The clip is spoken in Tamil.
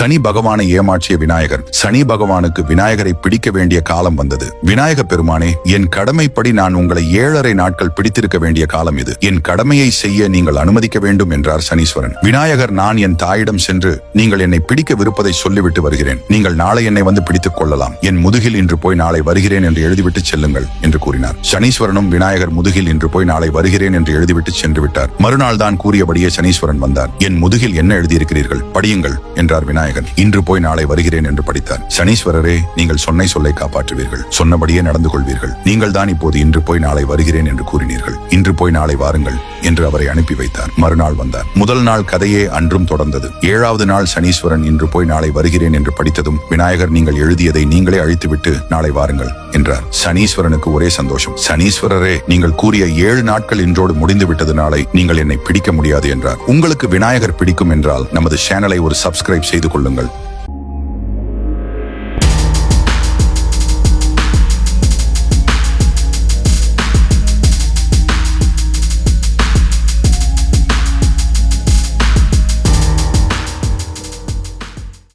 சனி பகவானை ஏமாற்றிய விநாயகர். சனி பகவானுக்கு விநாயகரை பிடிக்க வேண்டிய காலம் வந்தது. விநாயக பெருமானே என் கடமைப்படி நான் உங்களை ஏழரை நாட்கள் பிடித்திருக்க வேண்டிய காலம் இது. என் கடமையை செய்ய நீங்கள் அனுமதிக்க வேண்டும் என்றார் சனீஸ்வரன். விநாயகர் நான் என் தாயிடம் சென்று நீங்கள் என்னை பிடிக்க விருப்பதை சொல்லிவிட்டு வருகிறேன். நீங்கள் நாளை என்னை வந்து பிடித்துக் கொள்ளலாம். என் முதுகில் இன்று போய் நாளை வருகிறேன் என்று எழுதிவிட்டு செல்லுங்கள் என்று கூறினார். சனீஸ்வரனும் விநாயகர் முதுகில் இன்று போய் நாளை வருகிறேன் என்று எழுதிவிட்டு சென்று விட்டார். மறுநாள் தான் கூறியபடியே சனீஸ்வரன் வந்தார். என் முதுகில் என்ன எழுதியிருக்கிறீர்கள்? படியுங்கள் என்றார் விநாயகர். இன்று போய் நாளை வருகிறேன் என்று படித்தார். சனீஸ்வரரே நீங்கள் சொன்னை சொல்லை காப்பாற்றுவீர்கள். சொன்னபடியே நடந்து கொள்வீர்கள். நீங்கள் தான் இப்போது இன்று போய் நாளை வருகிறேன் என்று கூறினீர்கள். இன்று போய் நாளை வாருங்கள் என்று அவரை அனுப்பி வைத்தார். மறுநாள் வந்தார். முதல் நாள் கதையே அன்றும் தொடர்ந்தது. ஏழாவது நாள் சனீஸ்வரன் இன்று போய் நாளை வருகிறேன் என்று படித்ததும் விநாயகர் நீங்கள் எழுதியதை நீங்களே அழித்துவிட்டு நாளை வாருங்கள் என்றார். சனீஸ்வரனுக்கு ஒரே சந்தோஷம். சனீஸ்வரரே நீங்கள் கூறிய ஏழு நாட்கள் இன்றோடு முடிந்து விட்டது நாளை நீங்கள் என்னை பிடிக்க முடியாது என்றார். உங்களுக்கு விநாயகர் பிடிக்கும் என்றால் நமது சேனலை ஒரு சப்ஸ்கிரைப் செய்து கொள்ளுங்கள்.